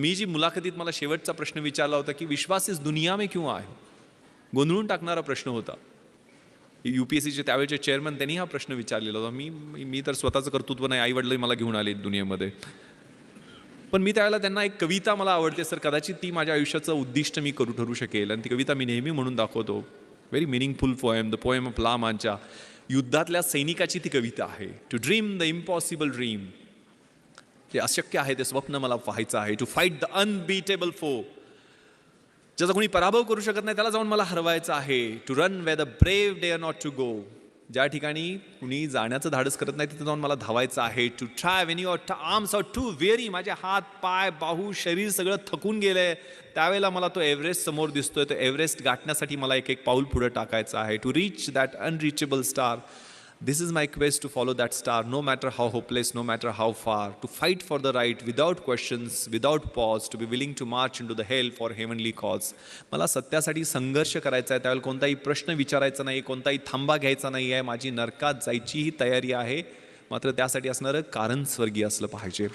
मी जी मुलाखतीत मला शेवटचा प्रश्न विचारला होता की विश्वास इस दुनिया में क्यों आहे गोंधळून टाकणारा प्रश्न होता. यू पी एस सीचे त्यावेळेचे चेअरमन त्यांनी हा प्रश्न विचारलेला होता. मी मी- तर स्वतःचं कर्तृत्व नाही आई मला घेऊन आले दुनियेमध्ये. पण मी त्यावेळेला त्यांना एक कविता मला आवडते सर कदाचित ती माझ्या आयुष्याचं उद्दिष्ट मी करू ठरू शकेल. आणि ती कविता मी नेहमी म्हणून दाखवतो. Very meaningful poem the poem of La मांच्या युद्धातल्या सैनिकाची ती कविता आहे. To dream the impossible dream जे अशक्य आहे ते स्वप्न मला पाहायचं आहे. टू फाईट द अनबीटेबल फो ज्याचा कोणी पराभव करू शकत नाही त्याला जाऊन मला हरवायचं आहे. To run where the brave dare not to go ज्या ठिकाणी कुणी जाण्याचं धाडस करत नाही तिथे जाऊन मला धावायचं आहे. To try when your arms are too weary माझे हात पाय बाहू शरीर सगळं थकून गेलं आहे त्यावेळेला मला तो एव्हरेस्ट समोर दिसतोय. तो एव्हरेस्ट गाठण्यासाठी मला एक एक पाऊल पुढे टाकायचं आहे. To reach that unreachable star This is my quest to follow that star, no matter how hopeless, no matter how far, to fight for the right without questions, without pause, to be willing to march into the hell for heavenly cause. मला सत्यासाठी संघर्ष करायचा आहे त्यावेळेला कोणताही प्रश्न विचारायचा नाही कोणताही थांबा घ्यायचा नाही आहे माझी नरकात जायचीही तयारी आहे मात्र त्यासाठी असणारं कारण स्वर्गीय असलं पाहिजे